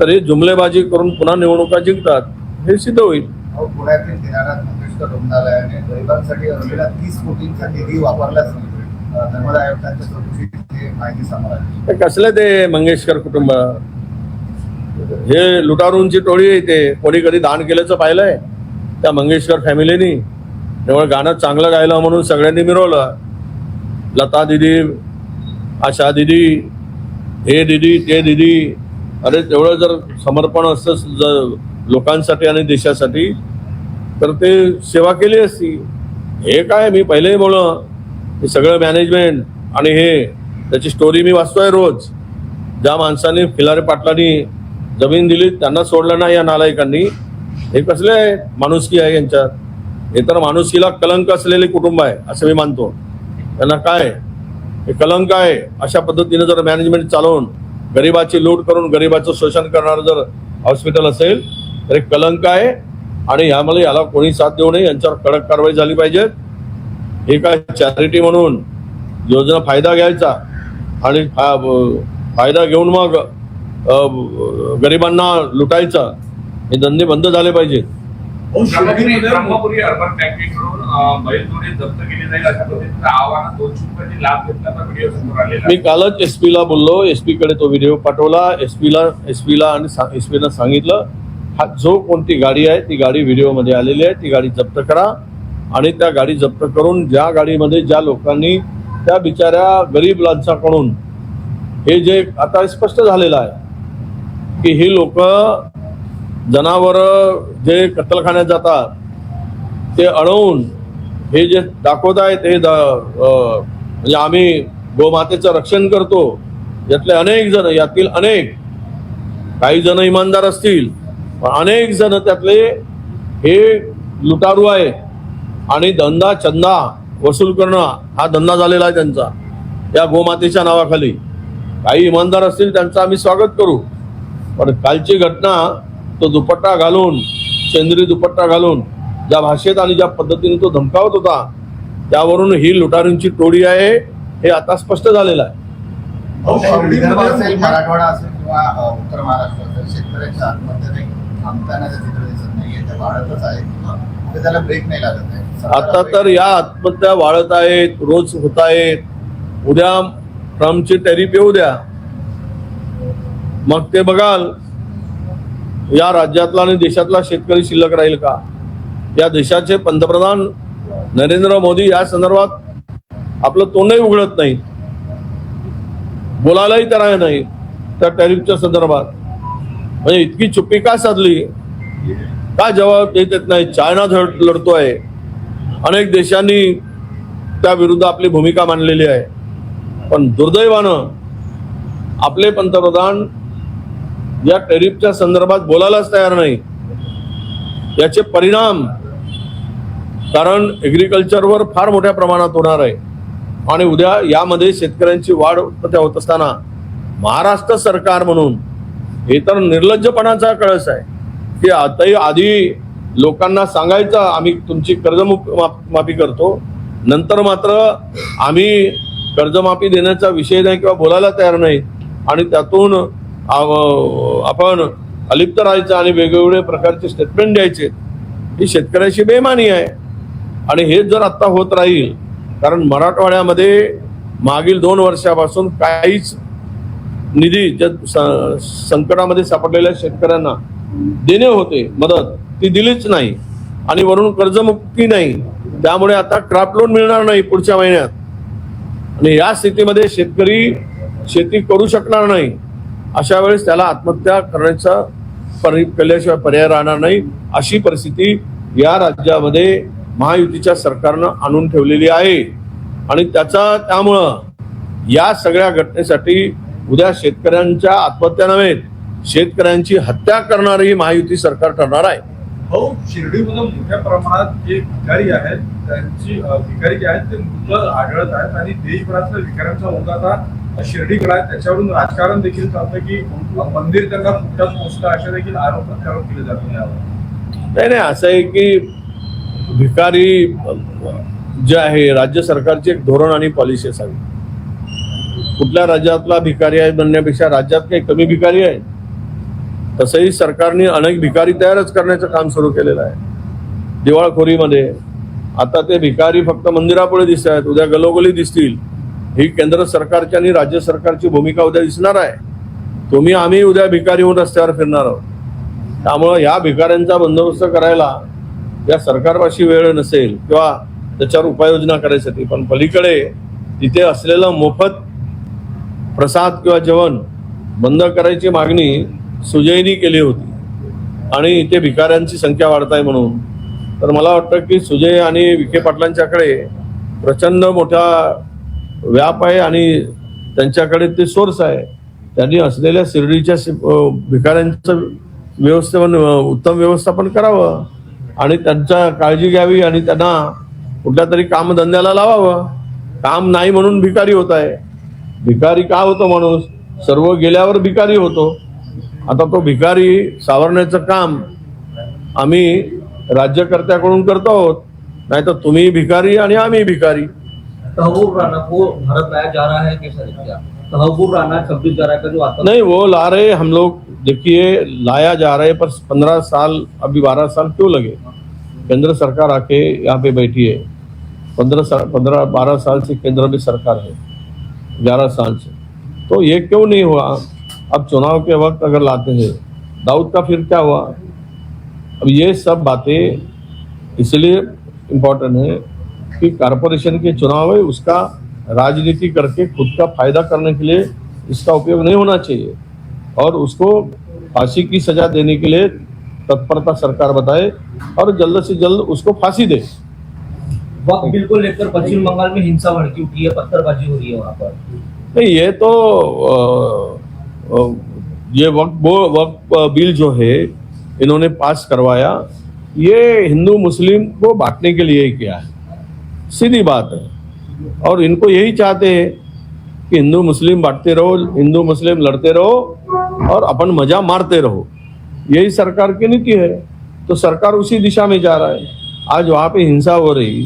तर हे जुमलेबाजी करून पुन्हा निवडणुका जिंकतात हे सिद्ध होईल. अहो, पुण्यातील दिनानाथ मंगेशकर रुग्णालयाने गरिबांसाठी असलेला तीस कोटींचा निधी वापरल्याच नाही अं, नर्मदा आयुक्तांच्या चौकशीची माहिती समोर आली. ते कसले ते मंगेशकर कुटुंब? हे लुटारूंची टोळी आहे ते. कोणी कधी दान केल्याचं पाहिलंय? त्या मंगेशकर फॅमिलीनी. तेव्हा गाणं चांगलं गायलं म्हणून सगळ्यांनी मिरवलं. लता दिदी आशा दिदी हे दिदी ते दिदी अरे तेवढं जर समर्पण असतं जर लोकांसाठी आणि देशासाठी तर ते सेवा केली असती. हे काय मी पहिलेही बोल हे सगळं मॅनेजमेंट आणि हे त्याची स्टोरी मी वाचतोय रोज. ज्या माणसाने फिलारे पाटलांनी जमीन दिली त्यांना सोडलं नाही या नालायकांनी. हे कसले आहे माणुसकी आहे यांच्यात? हे तर माणुसकीला कलंक असलेले कुटुंब आहे असं मी मानतो. त्यांना काय? हे कलंक आहे अशा पद्धतीने जर मॅनेजमेंट चालवून गरिबाची लूट करून गरिबाचं शोषण करणारं जर हॉस्पिटल असेल तर एक कलंक आहे. आणि ह्यामध्ये याला कोणी साथ देऊ नये यांच्यावर कडक कारवाई झाली पाहिजे. हे काय चॅरिटी म्हणून योजना फायदा घ्यायचा? आणि फायदा घेऊन मग गरिबांना लुटायचा? हे धंदे बंद झाले पाहिजेत. ब्रह्मपुरी ब्रह्मपुरी अर्बन बँकेकडून अं, बैलजोडी जप्त केली जाईल अशा पद्धतीचं आव्हान दोनशे रुपयांनी लाभ घेतल्याचा व्हिडिओ समोर आलेला मी. कालच एस ला बोललो एसकडे तो व्हिडिओ पाठवला. एस ला एस ला आणि एस पीनं सांगितलं हा जो कोणती गाडी आहे ती गाडी व्हिडिओमध्ये आलेली आहे ती गाडी जप्त करा. आणि त्या गाडी जप्त करून ज्या गाडीमध्ये ज्या लोकांनी त्या बिचाऱ्या गरीब लांचाकडून हे जे आता स्पष्ट झालेलं आहे की ही लोक जनावरं जे कत्तलखान्यात जातात ते अडवून हे जे दाखवत आहेत हे द- म्हणजे आम्ही गोमातेचं रक्षण करतो. यातले अनेक जण यातील अनेक काही जण इमानदार असतील पण अनेक जण त्यातले हे लुटारू आहे आणि धंदा चंदा वसूल करणं हा धंदा झालेला आहे त्यांचा या गोमातेच्या नावाखाली. काही इमानदार असतील त्यांचं आम्ही स्वागत करू. पण कालची घटना तो दुपट्टा घालून सेंद्री दुपट्टा घालून ज्या भाषेत आणि ज्या पद्धतीने तो धमकावत होता त्यावरून ही लुटारूंची टोळी आहे हे आता स्पष्ट झालेलं मराठवाडा असेल किंवा उत्तर महाराष्ट्र शेतकऱ्यांच्या आत्महत्या त्याला ब्रेक नाही लागत आहे. आता तर या आत्महत्या वाढत आहेत रोज होत आहेत. उद्या ट्रम्पची टॅरिफ येऊ द्या. मग ते बघाल या राज्यातला आणि देशातला शेतकरी शिल्लक राहील का? या देशाचे पंतप्रधान नरेंद्र मोदी या संदर्भात आपलं तोंडही उघडत नाही. बोलायलाही तयार नाही त्या टॅरिफच्या संदर्भात. म्हणजे इतकी चुप्पी का साधली? का जबाब देत येत नाही? चायना झड लढतोय. अनेक देशांनी त्या विरुद्ध आपली भूमिका मांडलेली आहे. पण दुर्दैवानं आपले पंतप्रधान या टॅरिफच्या संदर्भात बोलायलाच तयार नाही. याचे परिणाम कारण ऍग्रिकल्चरवर फार मोठ्या प्रमाणात होणार आहे. आणि उद्या यामध्ये शेतकऱ्यांची वाढ उत्पत्ती होत असताना महाराष्ट्र सरकार म्हणून हे तर निर्लज्जपणाचा कळस आहे. की आताही आधी लोकांना सांगायचं आम्ही तुमची कर्जमुक माफ- माफी करतो. नंतर मात्र आम्ही कर्जमाफी देण्याचा विषय नाही किंवा बोलायला तयार नाही. आणि त्यातून आपण अलिप्त राहायचं आणि वेगवेगळे प्रकारचे स्टेटमेंट द्यायचे ही शेतकऱ्याची बेमानी आहे. आणि हेच जर आत्ता होत राहील कारण मराठवाड्यामध्ये मागील दोन वर्षापासून काहीच निधी ज्या स- संकटामध्ये सापडलेल्या शेतकऱ्यांना देणे होते मदत ती दिलीच नाही. आणि वरून कर्जमुक्ती नाही. त्यामुळे आता क्राफ्ट लोन मिळणार नाही पुढच्या महिन्यात. आणि या स्थितीमध्ये शेतकरी शेती करू शकणार नाही. अशा वेळेस त्याला आत्महत्या करण्याचा परि केल्याशिवाय पर्याय राहणार नाही अशी परिस्थिती या राज्यामध्ये महायुतीच्या सरकारनं आणून ठेवलेली आहे. आणि त्याचा त्यामुळं या सगळ्या घटनेसाठी उद्या शेतकऱ्यांच्या आत्महत्या नव्हे शेतकऱ्यांची हत्या करणारी ही महायुती सरकार ठरणार आहे. हो शिर्डीमध्ये मोठ्या प्रमाणात जे भिकारी आहेत त्यांची भिकारी जे आहेत ते मुलं आढळत आहेत आणि देशभरातल्या भिकाऱ्यांचा ओघ आता शिर्डीकडे आहे त्याच्यावरून राजकारण देखील चालतं की मंदिर त्यांना फुटत पोचतं अशा देखील आरोप प्रत्यारोप केले जातो नाही नाही असं आहे की भिकारी जे आहे राज्य सरकारची एक धोरण आणि पॉलिसी असावी. कुठल्या राज्यातला भिकारी आहे म्हणण्यापेक्षा राज्यात काही कमी भिकारी आहे तसंही सरकारने अनेक भिकारी तयारच करण्याचं काम सुरू केलेलं आहे. दिवाळखोरीमध्ये आता ते भिकारी फक्त मंदिरापुढे दिसत आहेत उद्या गलोगली दिसतील. ही केंद्र सरकारची आणि राज्य सरकारची भूमिका उद्या दिसणार आहे. तुम्ही आम्ही उद्या भिकारी होऊन रस्त्यावर फिरणार आहोत. त्यामुळं या भिकाऱ्यांचा बंदोबस्त करायला या सरकारपाशी वेळ नसेल किंवा त्याच्यावर उपाययोजना करायसाठी पण पलीकडे तिथे असलेलं मोफत प्रसाद किंवा जेवण बंद करायची मागणी सुजयनी केली होती. आणि इथे भिकाऱ्यांची संख्या वाढत आहे म्हणून. तर मला वाटतं की सुजय आणि विखे पाटलांच्याकडे प्रचंड मोठा व्याप आहे आणि त्यांच्याकडे ते सोर्स आहे. त्यांनी असलेल्या शिर्डीच्या भिकाऱ्यांचं व्यवस्थापन उत्तम व्यवस्थापन करावं आणि त्यांच्या काळजी घ्यावी आणि त्यांना कुठल्या तरी कामधंद्याला लावावं. काम नाही म्हणून भिकारी होत आहे. भिकारी का होतो माणूस? सर्व गेल्यावर भिकारी होतो. आता तो भिकारी सावरण्याचं काम आम्ही राज्यकर्त्याकडून करतो आहोत. नाही तर तुम्ही भिकारी आणि आम्ही भिकारी. नहीं, वो ला रहे हम लोग। देखिए, लाया जा रहा है पर पंद्रह साल, अभी बारह साल क्यों लगे? केंद्र सरकार आके यहाँ पे बैठी है। पंद्रह पंद्रह, बारह साल से केंद्र में सरकार है। ग्यारह साल से। तो ये क्यों नहीं हुआ? अब चुनाव के वक्त अगर लाते हैं, दाऊद का फिर क्या हुआ? अब ये सब बातें इसलिए इम्पोर्टेंट है कि कारपोरेशन के चुनाव है उसका राजनीति करके खुद का फ़ायदा करने के लिए इसका उपयोग नहीं होना चाहिए। और उसको फांसी की सजा देने के लिए तत्परता सरकार बताए और जल्द से जल्द उसको फांसी दे। वक्त बिल को लेकर पश्चिम बंगाल में हिंसा भड़की उठी है पत्थरबाजी हो रही है वहाँ पर। नहीं ये तो अ, अ, ये वक्त वो वक्त बिल जो है इन्होंने पास करवाया ये हिंदू मुस्लिम को बांटने के लिए ही किया है। सीधी बात है। और इनको यही चाहते हैं कि हिंदू मुस्लिम बांटते रहो हिंदू मुस्लिम लड़ते रहो और अपन मज़ा मारते रहो। यही सरकार की नीति है। तो सरकार उसी दिशा में जा रहा है। आज वहाँ पे हिंसा हो रही।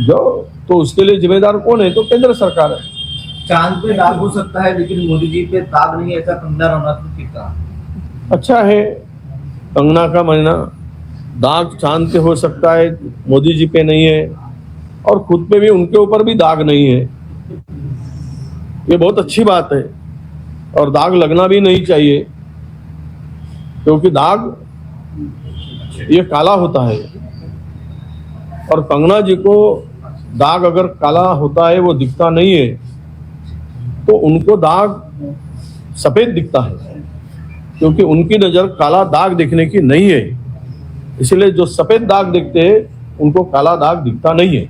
जो तो उसके लिए जिम्मेदार कौन है? तो केंद्र सरकार है। चाँद पे दाग हो सकता है लेकिन मोदी जी पे दाग नहीं ऐसा कंगना रनौत ने कहा अच्छा है। कंगना का महीना। दाग चाँद पे हो सकता है मोदी जी पे नहीं है। और खुद पे भी उनके ऊपर भी दाग नहीं है। ये बहुत अच्छी बात है। और दाग लगना भी नहीं चाहिए, क्योंकि दाग ये काला होता है। और कंगना जी को दाग अगर काला होता है, वो दिखता नहीं है तो उनको दाग सफ़ेद दिखता है, क्योंकि उनकी नज़र काला दाग देखने की नहीं है। इसलिए जो सफ़ेद दाग देखते हैं, उनको काला दाग दिखता नहीं है।